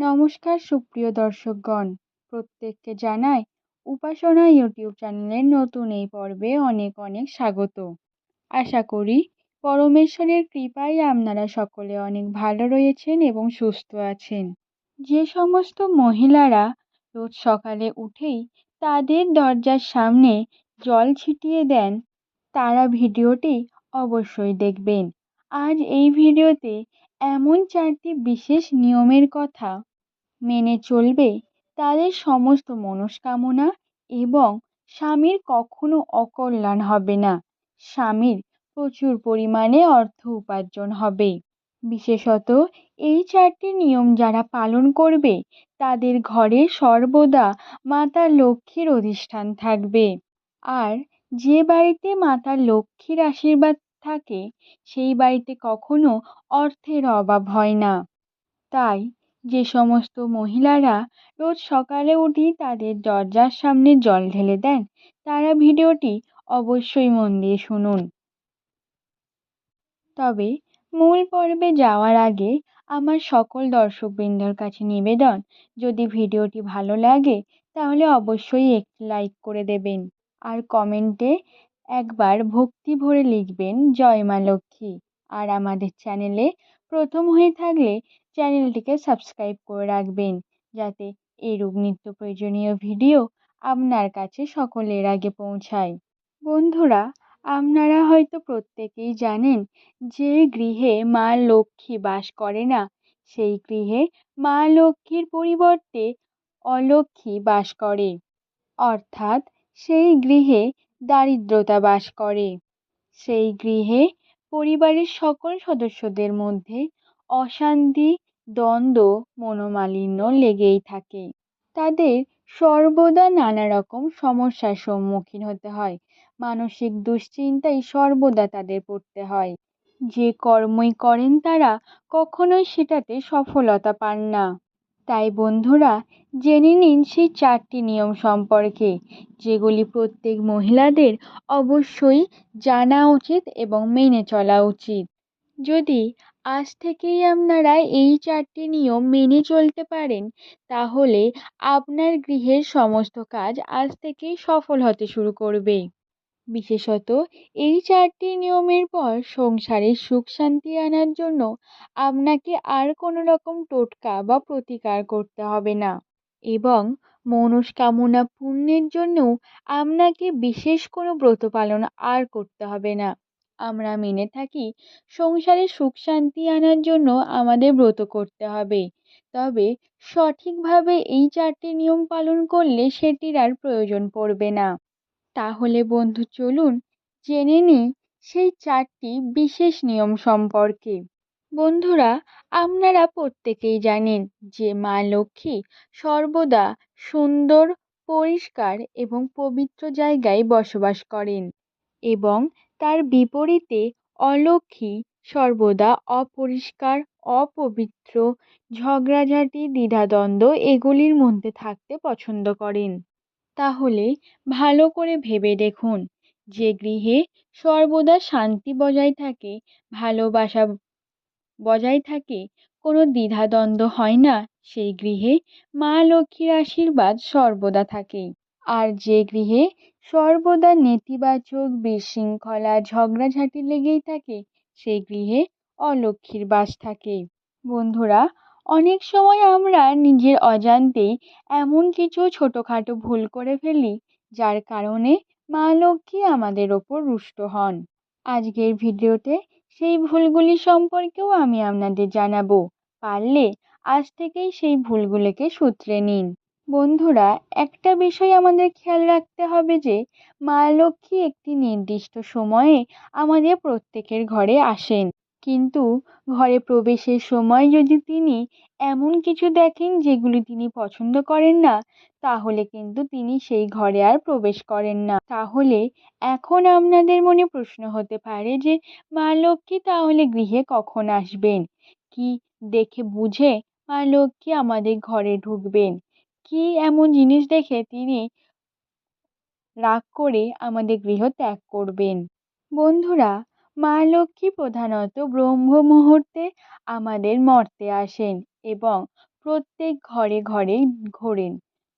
নমস্কার সুপ্রিয় দর্শকগণ। প্রত্যেককে জানাই উপাসনা ইউটিউব চ্যানেলের নতুন এই পর্বে অনেক অনেক স্বাগত। আশা করি পরমেশ্বরের কৃপায় আপনারা সকলে অনেক ভালো রয়েছেন এবং সুস্থ আছেন। যে সমস্ত মহিলারা রোজ সকালে উঠেই তাদের দরজার সামনে জল ছিটিয়ে দেন, তারা ভিডিওটি অবশ্যই দেখবেন। আজ এই ভিডিওতে এমন চারটি বিশেষ নিয়মের কথা মেনে চলবে তাদের সমস্ত মনস্কামনা এবং স্বামীর কখনো অকল্যাণ হবে না। স্বামীর প্রচুর পরিমাণে অর্থ উপার্জন হবে। বিশেষত এই চারটি নিয়ম যারা পালন করবে, তাদের ঘরে সর্বদা মাতা লক্ষ্মীর অধিষ্ঠান থাকবে। আর যে বাড়িতে মাতা লক্ষ্মীর আশীর্বাদ থাকে, সেই বাড়িতে কখনো অর্থের অভাব হয় না। তাই যে সমস্ত মহিলারা রোজ সকালে উঠেই তাদের দরজার সামনে জল ঢেলে দেন, তারা ভিডিওটি অবশ্যই মন দিয়ে শুনুন। তবে মূল পর্বে যাওয়ার আগে আমার সকল দর্শকবৃন্দর কাছে নিবেদন, যদি ভিডিওটি ভালো লাগে তাহলে অবশ্যই একটি লাইক করে দেবেন আর কমেন্টে একবার ভক্তি ভরে লিখবেন, জয় মা লক্ষ্মী। আর আমাদের চ্যানেলে প্রথম হয়ে থাকলে চ্যানেলটিকে সাবস্ক্রাইব করে রাখবেন। যাতে এরূপ নিত্য প্রয়োজনীয় ভিডিও আপনার কাছে সকলের আগে পৌঁছায়। বন্ধুরা, আপনারা হয়তো প্রত্যেকেই জানেন যে গৃহে মা লক্ষ্মী বাস করে না। সেই গৃহে মা লক্ষ্মীর পরিবর্তে অলক্ষ্মী বাস করে। অর্থাৎ সেই গৃহে দারিদ্রতা বাস করে। সেই গৃহে পরিবারের সকল সদস্যদের মধ্যে অশান্তি, দ্বন্দ্ব, মনোমালিন্য লেগেই থাকে। তাদের সর্বদা নানা রকম সমস্যার সম্মুখীন হতে হয়। মানসিক দুশ্চিন্তায় সর্বদা তাদের পড়তে হয়। যে কর্মই করেন তারা কখনোই সেটাতে সফলতা পান না। তাই বন্ধুরা, জেনে নিন সেই চারটি নিয়ম সম্পর্কে, যেগুলি প্রত্যেক মহিলাদের অবশ্যই জানা উচিত এবং মেনে চলা উচিত। যদি আজ থেকেই আপনারা এই চারটি নিয়ম মেনে চলতে পারেন। তাহলে আপনার গৃহের সমস্ত কাজ আজ থেকেই সফল হতে শুরু করবে। বিশেষত এই চারটি নিয়মের পর সংসারে সুখ শান্তি আনার জন্য আপনাকে আর কোনো রকম টোটকা বা প্রতিকার করতে হবে না। এবং মনস্কামনা পূর্ণের জন্যও আপনাকে বিশেষ কোনো ব্রত পালন আর করতে হবে না। আমরা মেনে থাকি, সংসারে সুখ শান্তি আনার জন্য আমাদের ব্রত করতে হবে। তবে সঠিকভাবে এই চারটি নিয়ম পালন করলে সেটির আর প্রয়োজন পড়বে না। তাহলে বন্ধু, চলুন জেনে নিই সেই চারটি বিশেষ নিয়ম সম্পর্কে। বন্ধুরা, আপনারা প্রত্যেকেই জানেন যে মা লক্ষ্মী সর্বদা সুন্দর, পরিষ্কার এবং পবিত্র জায়গায় বসবাস করেন এবং তার বিপরীতে অলক্ষ্মী সর্বদা অপরিষ্কার, অপবিত্র ঝগড়াঝাটি, দ্বিধাদ্বন্দ্ব এগুলির মধ্যে থাকতে পছন্দ করেন। তাহলে ভালো করে ভেবে দেখুন যে গৃহে সর্বদা শান্তি বজায় থাকে, ভালোবাসা বজায় থাকে, কোনো দ্বিধাদ্বন্দ্ব হয় না, সেই গৃহে মা লক্ষ্মীর আশীর্বাদ সর্বদা থাকে। আর যে গৃহে সর্বদা নেতিবাচক, বিশৃঙ্খলা, ঝগড়াঝাটি লেগেই থাকে সেই গৃহে অলক্ষ্মীর বাস থাকে। বন্ধুরা, অনেক সময় আমরা নিজের অজান্তেই এমন কিছু ছোটোখাটো ভুল করে ফেলি, যার কারণে মা লক্ষ্মী আমাদের ওপর রুষ্ট হন। আজকের ভিডিওতে সেই ভুলগুলি সম্পর্কেও আমি আপনাদের জানাব। পারলে আজ থেকেই সেই ভুলগুলোকে শুধরে নিন। বন্ধুরা, একটা বিষয় আমাদের খেয়াল রাখতে হবে যে, মা লক্ষ্মী একটি নির্দিষ্ট সময়ে আমাদের প্রত্যেকের ঘরে আসেন। কিন্তু ঘরে প্রবেশের সময় যদি তিনি এমন কিছু দেখেন যেগুলি তিনি পছন্দ করেন না, তাহলে কিন্তু তিনি সেই ঘরে আর প্রবেশ করেন না। তাহলে এখন আপনাদের মনে প্রশ্ন হতে পারে যে, মা লক্ষ্মী তাহলে গৃহে কখন আসবেন? কি দেখে বুঝে মা লক্ষ্মী আমাদের ঘরে ঢুকবেন? কি এমন জিনিস দেখে তিনি রাগ করে আমাদের গৃহ ত্যাগ করবেন? বন্ধুরা, মা লক্ষ্মী প্রধানত ব্রহ্ম মুহূর্তে আমাদের মর্তে আসেন এবং প্রত্যেক ঘরে ঘরে ঘোরেন।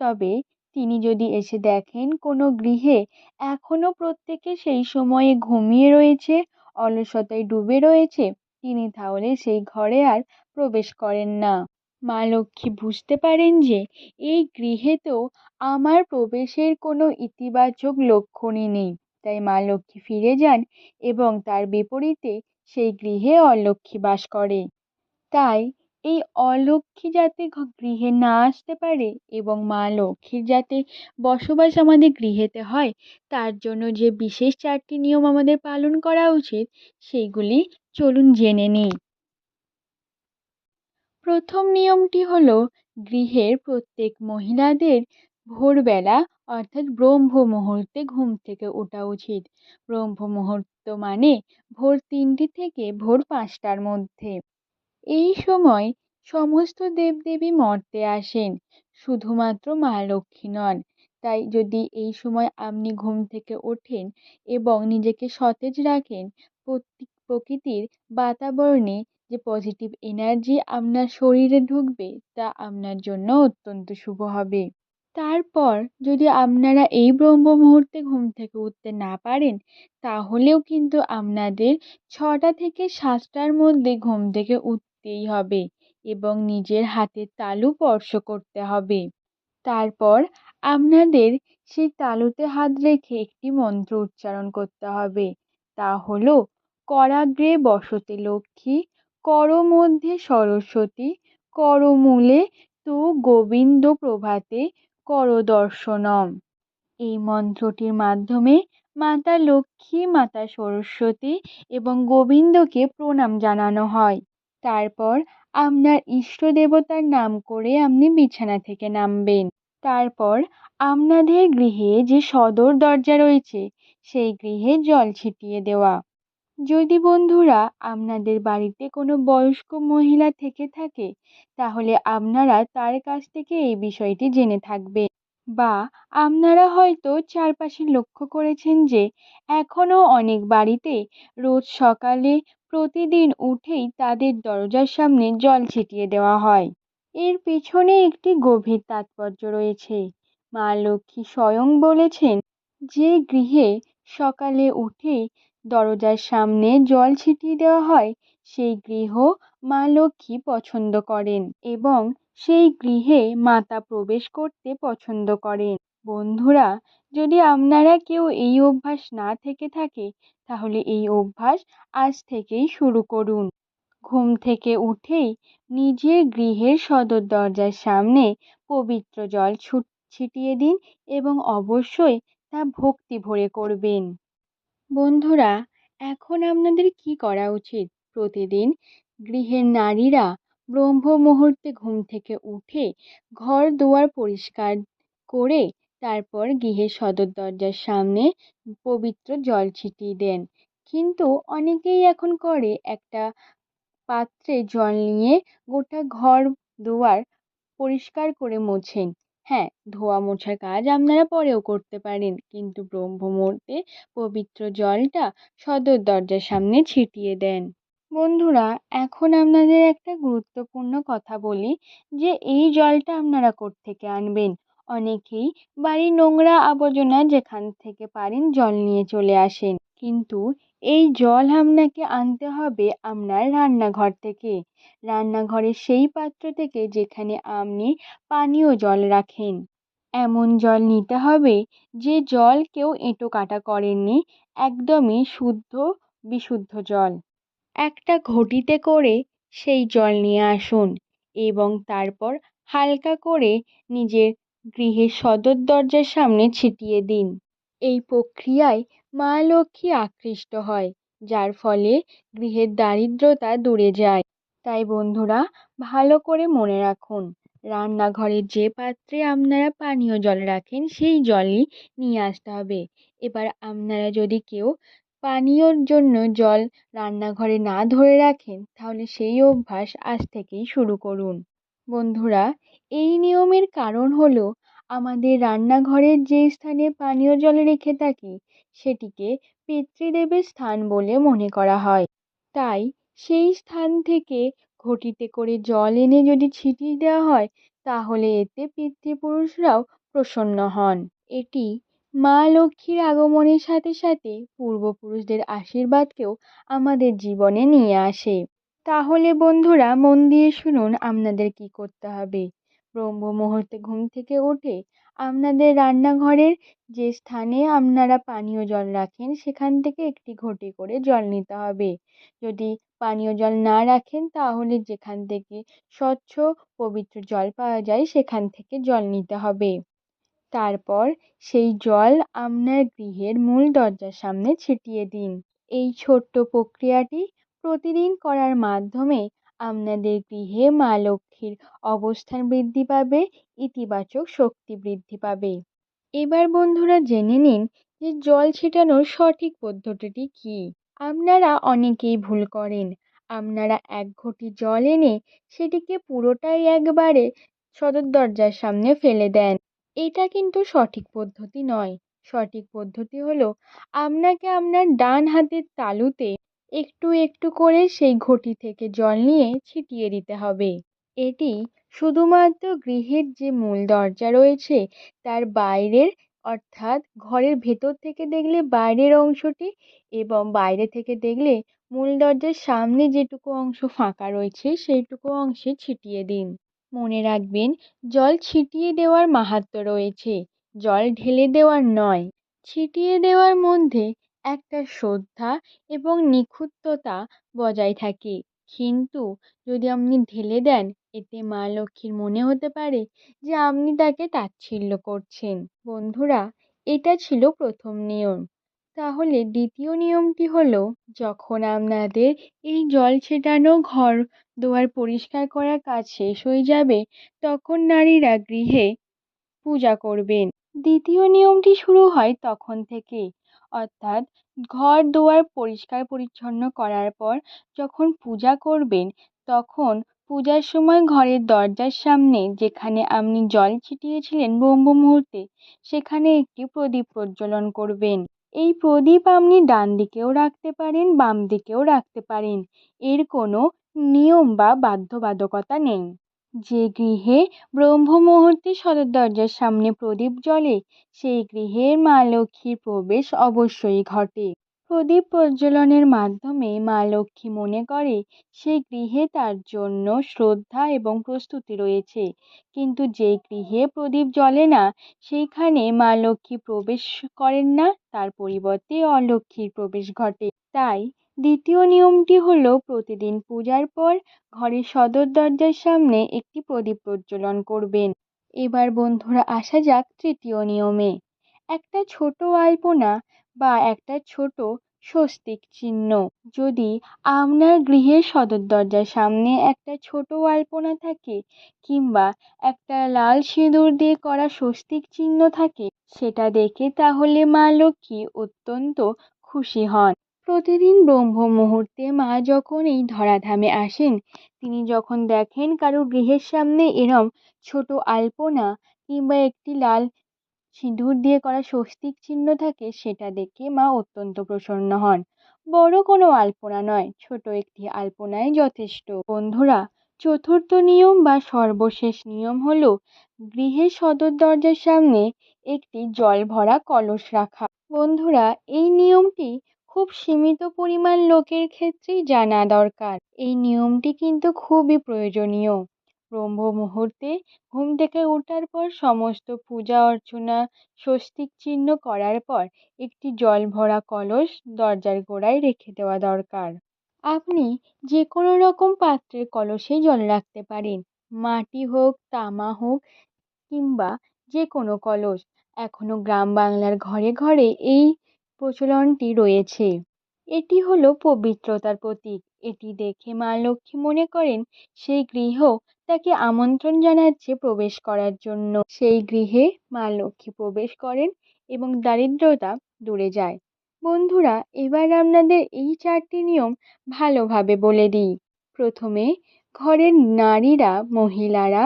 তবে তিনি যদি এসে দেখেন কোনো গৃহে এখনও প্রত্যেকে সেই সময়ে ঘুমিয়ে রয়েছে, অলসতায় ডুবে রয়েছে, তিনি তাহলে সেই ঘরে আর প্রবেশ করেন না। মা লক্ষ্মী বুঝতে পারেন যে, এই গৃহে তো আমার প্রবেশের কোনো ইতিবাচক লক্ষণই নেই। তাই মা লক্ষ্মী ফিরে যান এবং তার বিপরীতে সেই গৃহে অলক্ষ্মী বাস করে। তাই এই অলক্ষ্মী যাতে গৃহে না আসতে পারে এবং মা লক্ষ্মীর যাতে বসবাস আমাদের গৃহেতে হয়, তার জন্য যে বিশেষ চারটি নিয়ম আমাদের পালন করা উচিত, সেইগুলি চলুন জেনে নিই। প্রথম নিয়মটি হলো, গৃহের প্রত্যেক মহিলাদের ভোরবেলা অর্থাৎ ব্রহ্ম মুহূর্তে ঘুম থেকে ওঠা উচিত। ব্রহ্ম মুহূর্ত মানে ভোর তিনটে থেকে ভোর পাঁচটার মধ্যে। এই সময় সমস্ত দেবদেবী মর্তে আসেন, শুধুমাত্র মা লক্ষ্মী নন। তাই যদি এই সময় আপনি ঘুম থেকে ওঠেন এবং নিজেকে সতেজ রাখেন প্রকৃতির বাতাবরণে যে পজিটিভ এনার্জি আপনার শরীরে ঢুকবে, তা আপনার জন্য অত্যন্ত শুভ হবে। তারপর যদি আপনারা এই ব্রহ্ম মুহূর্তে ঘুম থেকে উঠতে না পারেন, তাহলেও কিন্তু আপনাদের ছটা থেকে সাতটার মধ্যে ঘুম থেকে উঠতেই হবে এবং নিজের হাতের তালু স্পর্শ করতে হবে। তারপর আপনাদের সেই তালুতে হাত রেখে একটি মন্ত্র উচ্চারণ করতে হবে। তা হলো, করাগ্রে বসতে লক্ষ্মী কর মধ্যে সরস্বতী, করমূলে তু গোবিন্দ প্রভাতে কর দর্শনম এই মন্ত্রটির মাধ্যমে মাতা লক্ষ্মী, মাতা সরস্বতী এবং গোবিন্দকে প্রণাম জানানো হয়। তারপর আপনার ইষ্ট দেবতার নাম করে আপনি বিছানা থেকে নামবেন। তারপর আপনাদের গৃহে যে সদর দরজা রয়েছে, সেই গৃহে জল ছিটিয়ে দেওয়া। যদি বন্ধুরা আপনাদের বাড়িতে কোনো বয়স্ক মহিলা থেকে থাকে, তাহলে আপনারা তার কাছ থেকে এই বিষয়টি জেনে থাকবেন। বা আপনারা হয়তো চারপাশে লক্ষ্য করেছেন যে এখনও অনেক বাড়িতে রোজ সকালে প্রতিদিন উঠেই তাদের দরজার সামনে জল ছিটিয়ে দেওয়া হয়। এর পেছনে একটি গভীর তাৎপর্য রয়েছে। মা লক্ষ্মী স্বয়ং বলেছেন, যে গৃহে সকালে উঠেই দরজার সামনে জল ছিটিয়ে দেওয়া হয়, সেই গৃহ মা লক্ষ্মী পছন্দ করেন এবং সেই গৃহে মাতা প্রবেশ করতে পছন্দ করেন। বন্ধুরা, যদি আপনারা কেউ এই অভ্যাস না থেকে থাকে, তাহলে এই অভ্যাস আজ থেকেই শুরু করুন। ঘুম থেকে উঠেই নিজের গৃহের সদর দরজার সামনে পবিত্র জল ছুট, ছিটিয়ে দিন এবং অবশ্যই তা ভক্তি ভরে করবেন। বন্ধুরা, এখন আপনাদের কি করা উচিত? প্রতিদিন গৃহের নারীরা ব্রহ্ম মুহূর্তে ঘুম থেকে উঠে ঘর দুয়ার পরিষ্কার করে তারপর গৃহের সদর দরজার সামনে পবিত্র জল ছিটিয়ে দেন। কিন্তু অনেকেই এখন করে একটা পাত্রে জল নিয়ে গোটা ঘর দুয়ার পরিষ্কার করে মোছেন। হ্যাঁ ধোয়া মোছার কাজ আপনারা পরেও করতে পারেন। কিন্তু ব্রহ্ম মুহূর্তে পবিত্র জলটা সদর দরজার সামনে ছিটিয়ে দেন। বন্ধুরা, এখন আপনাদের একটা গুরুত্বপূর্ণ কথা বলি যে, এই জলটা আপনারা থেকে আনবেন? অনেকেই বাড়ির নোংরা আবর্জনা যেখান থেকে পারেন জল নিয়ে চলে আসেন। কিন্তু এই জল আপনাকে আনতে হবে আপনার রান্নাঘর থেকে। রান্নাঘরের সেই পাত্র থেকে যেখানে আপনি পানীয় জল রাখেন। এমন জল নিতে হবে যে জল কেউ এঁটো কাটা করেননি, একদমই শুদ্ধ, বিশুদ্ধ জল। একটা ঘটিতে করে সেই জল নিয়ে আসুন এবং তারপর হালকা করে নিজের গৃহের সদর দরজার সামনে ছিটিয়ে দিন। এই প্রক্রিয়ায় মা লক্ষ্মী আকৃষ্ট হয়, যার ফলে গৃহের দারিদ্রতা দূরে যায়। তাই বন্ধুরা, ভালো করে মনে রাখুন রান্নাঘরে যে পাত্রে আপনারা পানীয় জল রাখেন, সেই জলই নিয়ে আসতে হবে। এবার আপনারা যদি কেউ পানীয়র জন্য জল রান্নাঘরে না ধরে রাখেন, তাহলে সেই অভ্যাস আজ থেকেই শুরু করুন। বন্ধুরা, এই নিয়মের কারণ হলো, আমাদের রান্নাঘরের যে স্থানে পানীয় জল রেখে থাকি সেটিকে পিতৃদেবের স্থান বলে মনে করা হয়। তাই সেই স্থান থেকে ঘটিতে করে জল এনে যদি ছিটিয়ে দেওয়া হয়, তাহলে এতে পিতৃপুরুষরাও প্রসন্ন হন। এটি মা লক্ষ্মীর আগমনের সাথে সাথে পূর্বপুরুষদের আশীর্বাদকেও আমাদের জীবনে নিয়ে আসে। তাহলে বন্ধুরা, মন দিয়ে শুনুন আপনাদের কি করতে হবে। ব্রহ্ম মুহূর্তে ঘুম থেকে উঠে আপনাদের রান্নাঘরের যে স্থানে আপনারা পানীয় জল রাখেন, সেখান থেকে একটি ঘটি করে জল নিতে হবে। যদি পানীয় জল না রাখেন, তাহলে যেখান থেকে স্বচ্ছ, পবিত্র জল পাওয়া যায়, সেখান থেকে জল নিতে হবে। তারপর সেই জল আপনার গৃহের মূল দরজার সামনে ছিটিয়ে দিন। এই ছোট্ট প্রক্রিয়াটি প্রতিদিন করার মাধ্যমে আপনাদের গৃহে মা লক্ষ্মীর অবস্থান বৃদ্ধি পাবে, ইতিবাচক শক্তি বৃদ্ধি পাবে। এবার বন্ধুরা জেনে নিন যে জল ছেটানোর সঠিক পদ্ধতিটি কী। আপনারা অনেকেই ভুল করেন। আপনারা এক ঘটি জল এনে সেটিকে পুরোটাই একবারে সদর দরজার সামনে ফেলে দেন। এটা কিন্তু সঠিক পদ্ধতি নয়। সঠিক পদ্ধতি হলো আপনাকে আপনার ডান হাতের তালুতে একটু একটু করে সেই ঘটি থেকে জল নিয়ে ছিটিয়ে দিতে হবে। এটি শুধুমাত্র গৃহের যে মূল দরজা রয়েছে, তার বাইরের, অর্থাৎ ঘরের ভেতর থেকে দেখলে বাইরের অংশটি এবং বাইরে থেকে দেখলে মূল দরজার সামনে যেটুকু অংশ ফাঁকা রয়েছে, সেইটুকু অংশে ছিটিয়ে দিন। মনে রাখবেন, জল ছিটিয়ে দেওয়ার মাহাত্ম্য রয়েছে। জল ঢেলে দেওয়ার নয়, ছিটিয়ে দেওয়ার মধ্যে একটা শ্রদ্ধা এবং নিখুঁততা বজায় থাকে। কিন্তু যদি আপনি ঢেলে দেন, এতে মা লক্ষ্মীর মনে হতে পারে যে আপনি তাকে তাচ্ছিল্য করছেন। বন্ধুরা, এটা ছিল প্রথম নিয়ম। তাহলে দ্বিতীয় নিয়মটি হলো, যখন আপনাদের এই জল ছেটানো ঘর দুয়ার পরিষ্কার করার কাজ শেষ হয়ে যাবে, তখন নারীরা গৃহে পূজা করবেন। দ্বিতীয় নিয়মটি শুরু হয় তখন থেকে অর্থাৎ ঘর দুয়ার পরিষ্কার পরিচ্ছন্ন করার পর যখন পূজা করবেন, তখন পূজার সময় ঘরের দরজার সামনে যেখানে আপনি জল ছিটিয়েছিলেন ব্রহ্ম মুহূর্তে, সেখানে একটি প্রদীপ প্রজ্বলন করবেন। এই প্রদীপ আপনি ডান দিকেও রাখতে পারেন, বাম দিকেও রাখতে পারেন। এর কোনো নিয়ম বা বাধ্যবাধকতা নেই। যে গৃহে ব্রহ্ম মুহূর্তে সদর দরজার সামনে প্রদীপ জ্বলে, সেই গৃহে মা লক্ষ্মীর প্রবেশ অবশ্যই ঘটে। প্রদীপ প্রজ্বলনের মাধ্যমে মা লক্ষ্মী মনে করে সেই গৃহে তার জন্য শ্রদ্ধা এবং প্রস্তুতি রয়েছে। কিন্তু যে গৃহে প্রদীপ জ্বলে না, সেইখানে মা লক্ষ্মী প্রবেশ করেন না, তার পরিবর্তে অলক্ষ্মীর প্রবেশ ঘটে। তাই দ্বিতীয় নিয়মটি হলো প্রতিদিন পূজার পর ঘরের সদর দরজার সামনে একটি প্রদীপ প্রজ্বলন করবেন। এবার বন্ধুরা আসা যাক তৃতীয় নিয়মে। একটা ছোট আলপনা বা একটা ছোট স্বস্তিক চিহ্ন। যদি আপনার গৃহের সদর দরজার সামনে একটা ছোট আলপনা থাকে কিংবা একটা লাল সিঁদুর দিয়ে করা স্বস্তিক চিহ্ন থাকে, সেটা দেখে তাহলে মা লক্ষ্মী অত্যন্ত খুশি হন। প্রতিদিন ব্রহ্ম মুহূর্তে মা যখন এই ধরাধামে আসেন, তিনি যখন দেখেন কারও গৃহের সামনে এরম ছোট আলপনা কিংবা একটি লাল সিঁদুর দিয়ে করা স্বস্তিক চিহ্ন থাকে, সেটা দেখে মা অত্যন্ত প্রসন্ন হন। বড় কোনো আলপনা নয়, ছোট একটি আলপনায় যথেষ্ট। বন্ধুরা, চতুর্থ নিয়ম বা সর্বশেষ নিয়ম হলো গৃহের সদর দরজার সামনে একটি জল ভরা কলস রাখা। বন্ধুরা, এই নিয়মটি খুব সীমিত পরিমাণ লোকের ক্ষেত্রেই জানা দরকার। এই নিয়মটি কিন্তু খুবই প্রয়োজনীয়। ব্রহ্ম মুহূর্তে ঘুম থেকে ওঠার পর সমস্ত পূজা অর্চনা, স্বস্তিক চিহ্ন করার পর একটি জল ভরা কলস দরজার গোড়ায় রেখে দেওয়া দরকার। আপনি যে কোনো রকম পাত্রের কলসে জল রাখতে পারেন। মাটি হোক, তামা হোক কিংবা যে কোনো কলস। এখনও গ্রাম বাংলার ঘরে ঘরে এই প্রচলনটি রয়েছে। এটি হলো পবিত্রতার প্রতীক। এটি দেখে মা লক্ষ্মী মনে করেন সেই গৃহ তাকে আমন্ত্রণ জানাচ্ছে প্রবেশ করার জন্য। সেই গৃহে মা লক্ষ্মী প্রবেশ করেন এবং দারিদ্রতা দূরে যায়। বন্ধুরা, এবার আপনাদের এই চারটি নিয়ম ভালোভাবে বলে দিই। প্রথমে, ঘরের নারীরা, মহিলারা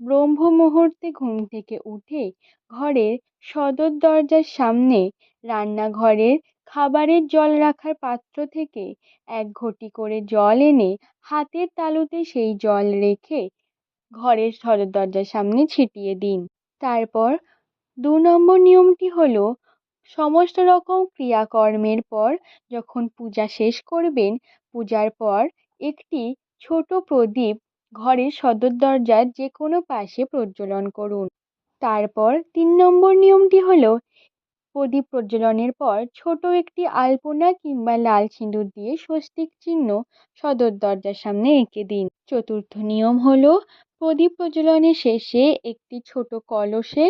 ব্রহ্ম মুহূর্তে ঘুম থেকে উঠে ঘরের সদর দরজার সামনে রান্নাঘরের খাবারের জল রাখার পাত্র থেকে এক ঘটি করে জল এনে হাতের তালুতে সেই জল রেখে ঘরের সদর দরজার সামনে ছিটিয়ে দিন। তারপর দু নম্বর নিয়মটি হলো, সমস্ত রকম ক্রিয়াকর্মের পর যখন পূজা শেষ করবেন, পূজার পর একটি ছোট প্রদীপ ঘরের সদর দরজার যে কোনো পাশে প্রজ্বলন করুন। তারপর তিন নম্বর নিয়মটি হলো, প্রদীপ প্রজ্বলনের পর ছোট একটি আলপনা কিংবা লাল সিঁদুর দিয়ে স্বস্তিক চিহ্ন সদর দরজার সামনে এঁকে দিন। চতুর্থ নিয়ম হলো, প্রদীপ প্রজ্বলনের শেষে একটি ছোট কলসে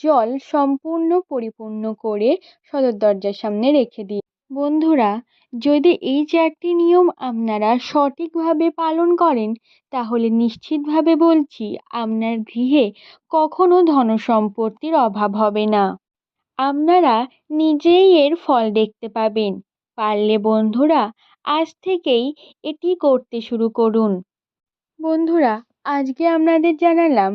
জল সম্পূর্ণ পরিপূর্ণ করে সদর দরজার সামনে রেখে দিন। বন্ধুরা, যদি এই চারটি নিয়ম আপনারা সঠিকভাবে পালন করেন, তাহলে নিশ্চিতভাবে বলছি আপনার গৃহে কখনো ধনসম্পত্তির অভাব হবে না। আপনারা নিজেই এর ফল দেখতে পাবেন। পারলে বন্ধুরা, আজ থেকেই এটি করতে শুরু করুন। বন্ধুরা, আজকে আপনাদের জানালাম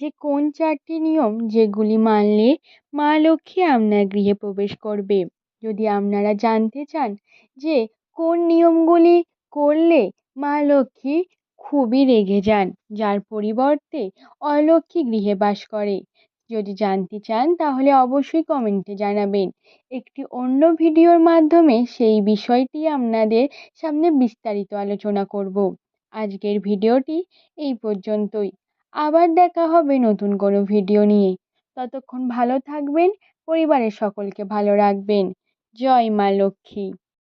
যে কোন চারটি নিয়ম যেগুলি মানলে মা লক্ষ্মী আপনার গৃহে প্রবেশ করবে। যদি আপনারা জানতে চান যে কোন নিয়মগুলি করলে মা লক্ষ্মী খুবই রেগে যান, যার পরিবর্তে অলক্ষ্মী গৃহে বাস করে, যদি জানতে চান তাহলে অবশ্যই কমেন্টে জানাবেন। একটি অন্য ভিডিওর মাধ্যমে সেই বিষয়টি আপনাদের সামনে বিস্তারিত আলোচনা করব। আজকের ভিডিওটি এই পর্যন্তই। আবার দেখা হবে নতুন কোনো ভিডিও নিয়ে। ততক্ষণ ভালো থাকবেন, পরিবারের সকলকে ভালো রাখবেন। জয় মা লক্ষ্মী।